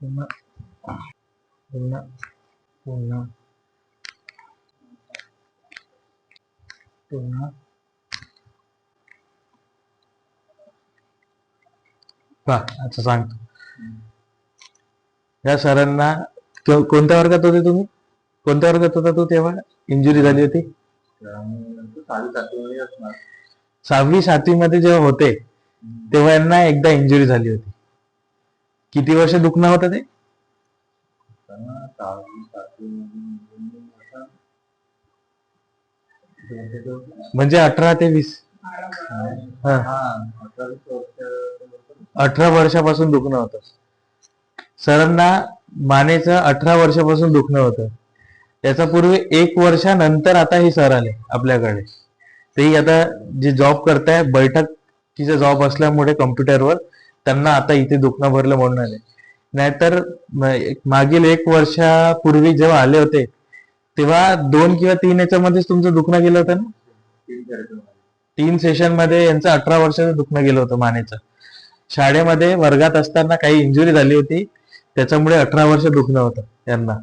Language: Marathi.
पुन्हा पुन्हा पुन्हा पुन्हा अच्छा सांगतो या सरांना कोणत्या वर्गात होते तुम्ही कोणत्या वर्गात होता तू तेव्हा इंजुरी झाली होती सहावी सातवी मध्ये जेव्हा होते तेव्हा यांना एकदा इंजुरी झाली होती किती वर्ष दुखणं होतं ते? म्हणजे अठरा ते वीस. हा. अठरा वर्षापासून दुखणं होतं. सरांना मानेचं अठरा वर्षापासून दुखणं होतं. त्याचा पूर्वी एक वर्षानंतर आता हे सर आले आपल्याकडे. तेही आता जे जॉब करताय बैठकीचा जॉब असल्यामुळे कम्प्युटरवर त्यांना आता इथे दुखणं भरलं म्हणून आले. नाहीतर मागील एक वर्षापूर्वी जेव्हा आले होते तेव्हा दोन किंवा तीन याच्यामध्येच तुमचं दुखणं गेलं होतं ना? तीन सेशनमध्ये यांचं अठरा वर्षाचं दुखणं गेलं होतं मानेचं. शाळेमध्ये वर्गात असताना काही इंजुरी झाली होती त्याच्यामुळे अठरा वर्ष दुखणं होतं यांना.